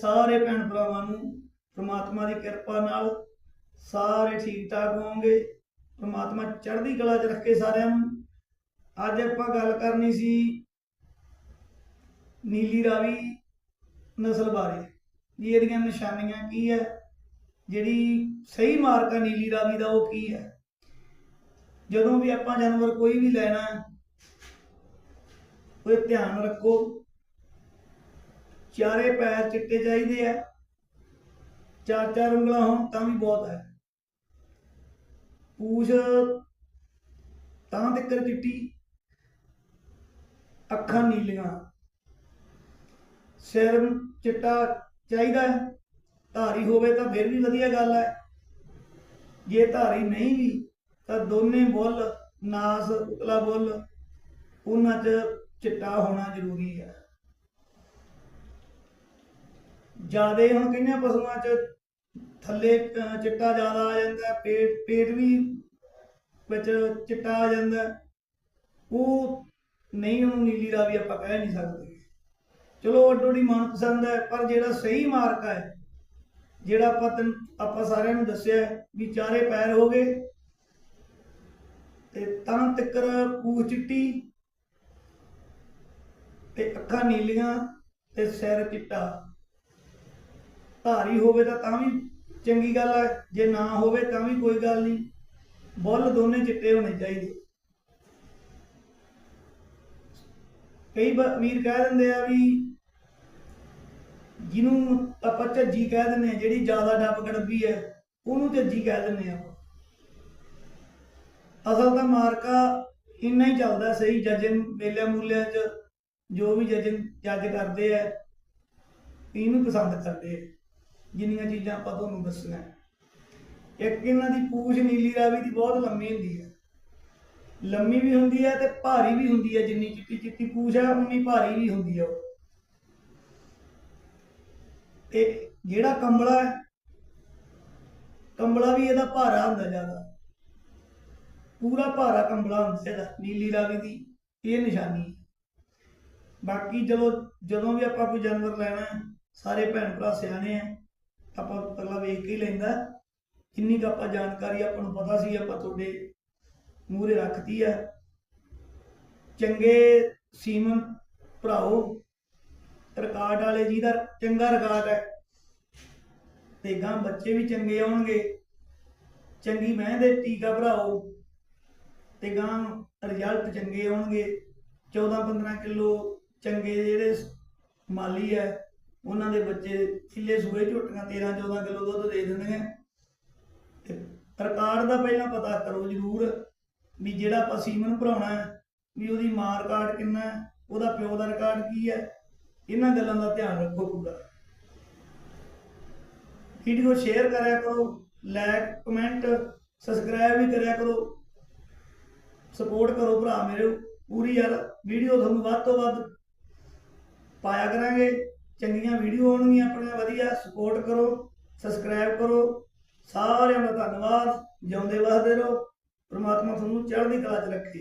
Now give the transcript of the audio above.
ਸਾਰੇ ਭੈਣ ਭਰਾਵਾਂ ਨੂੰ ਪ੍ਰਮਾਤਮਾ ਦੀ ਕਿਰਪਾ ਨਾਲ ਸਾਰੇ ਠੀਕ ਠਾਕ ਹੋਵੋਗੇ। ਪ੍ਰਮਾਤਮਾ ਚੜ੍ਹਦੀ ਕਲਾ 'ਚ ਰੱਖੇ ਸਾਰਿਆਂ ਨੂੰ। ਅੱਜ ਆਪਾਂ ਗੱਲ ਕਰਨੀ ਸੀ ਨੀਲੀ ਰਾਵੀ ਨਸਲ ਬਾਰੇ, ਵੀ ਇਹਦੀਆਂ ਨਿਸ਼ਾਨੀਆਂ ਕੀ ਹੈ, ਜਿਹੜੀ ਸਹੀ ਮਾਰਕ ਹੈ ਨੀਲੀ ਰਾਵੀ ਦਾ ਉਹ ਕੀ ਹੈ। ਜਦੋਂ ਵੀ ਆਪਾਂ ਜਾਨਵਰ ਕੋਈ ਵੀ ਲੈਣਾ ਉਹ ਧਿਆਨ ਰੱਖੋ। ਚਾਰੇ ਪੈਰ ਚਿੱਟੇ ਚਾਹੀਦੇ ਆ। ਚਾਰ ਚਾਰ ਉਂਗਲਾਂ ਹੋਣ ਤਾਂ ਵੀ ਬਹੁਤ ਹੈ ਪੂਛ ਤਾਂ ਤੱਕਰ ਚਿੱਟੀ, ਅੱਖਾਂ ਨੀਲੀਆਂ। ਸਿਰ ਚਿੱਟਾ ਚਾਹੀਦਾ ਹੈ ਧਾਰੀ ਹੋਵੇ ਤਾਂ ਫਿਰ ਵੀ ਵਧੀਆ ਗੱਲ ਹੈ ਜੇ ਧਾਰੀ ਨਹੀਂ ਵੀ, ਤਾਂ ਦੋਨੇ ਬੁੱਲ, ਨਾਸ ਉਤਲਾ ਬੁੱਲ, ਉਹਨਾਂ 'ਚ ਚਿੱਟਾ ਹੋਣਾ ਜ਼ਰੂਰੀ ਹੈ ਜਿਆਦੇ ਹੁਣ ਕਈਆਂ ਪਸ਼ੂਆਂ 'ਚ ਥੱਲੇ ਅਹ, ਚਿੱਟਾ ਜ਼ਿਆਦਾ ਆ ਜਾਂਦਾ ਪੇਟ ਪੇਟ ਵੀ ਵਿੱਚ ਚਿੱਟਾ ਆ ਜਾਂਦਾ। ਉਹ ਨਹੀਂ ਉਹਨੂੰ ਨੀਲੀ ਰਾਵੀ ਆਪਾਂ ਕਹਿ ਨਹੀਂ ਸਕਦੇ। ਚਲੋ ਅੱਡੋ ਅੱਡੀ ਮਨਪਸੰਦ ਹੈ ਪਰ ਜਿਹੜਾ ਸਹੀ ਮਾਰਕ ਹੈ ਜਿਹੜਾ ਆਪਾਂ ਤੈਨੂੰ ਆਪਾਂ ਸਾਰਿਆਂ ਨੂੰ ਦੱਸਿਆ ਹੈ ਵੀ ਚਾਰੇ ਪੈਰ ਹੋ ਗਏ ਤੇ ਤਾਂ ਤੱਕਰ ਪੂਛ ਚਿੱਟੀ ਤੇ ਅੱਖਾਂ ਨੀਲੀਆਂ ਤੇ ਸਿਰ ਚਿੱਟਾ। ਧਾਰੀ ਹੋਵੇ ਤਾਂ ਤਾਂ ਵੀ ਚੰਗੀ ਗੱਲ ਹੈ ਜੇ ਨਾ ਹੋਵੇ ਤਾਂ ਵੀ ਕੋਈ ਗੱਲ ਨਹੀਂ। ਬੁੱਲ ਦੋਨੇ ਚਿੱਟੇ ਹੋਣੇ ਚਾਹੀਦੇ। ਕਈ ਬ- ਕਹਿ ਦਿੰਦੇ ਆ ਵੀ ਜਿਹਨੂੰ ਆਪਾਂ ਝੱਜੀ ਕਹਿ ਦਿੰਦੇ ਆ, ਜਿਹੜੀ ਜ਼ਿਆਦਾ ਡੱਬ ਗੜਬੀ ਹੈ ਉਹਨੂੰ ਝੱਜੀ ਕਹਿ ਦਿੰਦੇ ਆ ਅਸਲ ਤਾਂ ਮਾਰਕਾ ਇੰਨਾ ਹੀ ਚੱਲਦਾ ਸਹੀ ਜੱਜਨ ਮੇਲਿਆਂ ਮੂਲਿਆਂ 'ਚ ਜੋ ਵੀ ਜੱਜਨ ਜੱਜ ਕਰਦੇ ਆ, ਇਹਨੂੰ ਪਸੰਦ ਕਰਦੇ ਆ। ਜਿੰਨੀਆਂ ਚੀਜ਼ਾਂ ਆਪਾਂ ਤੁਹਾਨੂੰ ਦੱਸੀਆਂ ਇੱਕ ਇਹਨਾਂ ਦੀ ਪੂਛ ਨੀਲੀ ਰਾਵੀ ਦੀ ਬਹੁਤ ਲੰਮੀ ਹੁੰਦੀ ਹੈ। ਲੰਮੀ ਵੀ ਹੁੰਦੀ ਹੈ ਤੇ ਭਾਰੀ ਵੀ ਹੁੰਦੀ ਹੈ, ਜਿੰਨੀ ਚਿੱਟੀ ਚਿੱਟੀ ਪੂਛ ਹੈ, ਉਨੀ ਭਾਰੀ ਵੀ ਹੁੰਦੀ ਹੈ ਉਹ। ਤੇ ਜਿਹੜਾ ਕੰਬਲਾ ਹੈ, ਕੰਬਲਾ ਵੀ ਇਹਦਾ ਭਾਰਾ ਹੁੰਦਾ ਜ਼ਿਆਦਾ। ਪੂਰਾ ਭਾਰਾ ਕੰਬਲਾ ਹੁੰਦਾ ਇਹਦਾ, ਨੀਲੀ ਰਾਵੀ ਦੀ ਇਹ ਨਿਸ਼ਾਨੀ। ਬਾਕੀ ਚਲੋ ਜਦੋਂ ਵੀ ਆਪਾਂ ਕੋਈ ਜਾਨਵਰ ਲੈਣਾ ਸਾਰੇ ਭੈਣ ਭਰਾ ਸਿਆਣੇ ਆ ਆਪਾਂ ਅਗਲਾ ਵੇਖ ਕੇ ਹੀ ਲੈਂਦਾ। ਜਿੰਨੀ ਕੁ ਆਪਾਂ ਜਾਣਕਾਰੀ ਆਪਾਂ ਨੂੰ ਪਤਾ ਸੀ, ਆਪਾਂ ਤੁਹਾਡੇ ਮੂਹਰੇ ਰੱਖਤੀ ਆ। ਚੰਗੇ ਸੀਮਨ ਭਰਾਓ, ਰਿਕਾਰਡ ਵਾਲੇ ਜਿਹਦਾ ਚੰਗਾ ਰਿਕਾਰਡ ਹੈ। ਤੇ ਗਾਂ ਬੱਚੇ ਵੀ ਚੰਗੇ ਆਉਣਗੇ। ਚੰਗੀ ਮੈਂ ਦੇ ਟੀਕਾ ਭਰਾਓ, ਤੇ ਗਾਂ ਰਿਜ਼ਲਟ ਚੰਗੇ ਆਉਣਗੇ। 14 15 ਕਿਲੋ ਚੰਗੇ ਜਿਹੜੇ ਮਾਲੀ ਹੈ ਉਹਨਾਂ ਦੇ ਬੱਚੇ ਖਿੱਲੇ ਸੂਏ ਝੋਟੀਆਂ 13 14 ਕਿਲੋ ਦੁੱਧ ਦੇ ਦਿੰਦੀਆਂ ਤੇ ਰਿਕਾਰਡ ਦਾ ਪਹਿਲਾਂ ਪਤਾ ਕਰੋ ਜ਼ਰੂਰ ਵੀ ਜਿਹੜਾ ਆਪਾਂ ਸੀਮਨ ਭਰਾਉਣਾ ਹੈ, ਵੀ ਉਹਦੀ ਮਾਂ ਰਿਕਾਰਡ ਕਿੰਨਾ ਹੈ, ਉਹਦਾ ਪਿਓ ਦਾ ਰਿਕਾਰਡ ਕੀ ਹੈ, ਇਹਨਾਂ ਗੱਲਾਂ ਦਾ ਧਿਆਨ ਰੱਖੋ ਪੂਰਾ। ਵੀਡੀਓ ਸ਼ੇਅਰ ਕਰਿਆ ਕਰੋ ਲਾਈਕ ਕਮੈਂਟ ਸਬਸਕ੍ਰਾਈਬ ਵੀ ਕਰਿਆ ਕਰੋ। ਸਪੋਰਟ ਕਰੋ ਭਰਾ ਮੇਰੇ, ਪੂਰੀ ਯਾਰ ਵੀਡੀਓ ਤੁਹਾਨੂੰ ਵੱਧ ਤੋਂ ਵੱਧ ਪਾਇਆ ਕਰਾਂਗੇ। ਚੰਗੀਆਂ ਵੀਡੀਓ ਆਉਣਗੀਆਂ ਆਪਣੀਆਂ, ਵਧੀਆ ਸਪੋਰਟ ਕਰੋ ਸਬਸਕ੍ਰਾਈਬ ਕਰੋ, ਸਾਰਿਆਂ ਦਾ ਧੰਨਵਾਦ, ਜਿਉਂਦੇ ਵਸਦੇ ਰਹੋ, ਪ੍ਰਮਾਤਮਾ ਤੁਹਾਨੂੰ ਚੜ੍ਹਦੀ ਕਲਾ 'ਚ ਰੱਖੇ।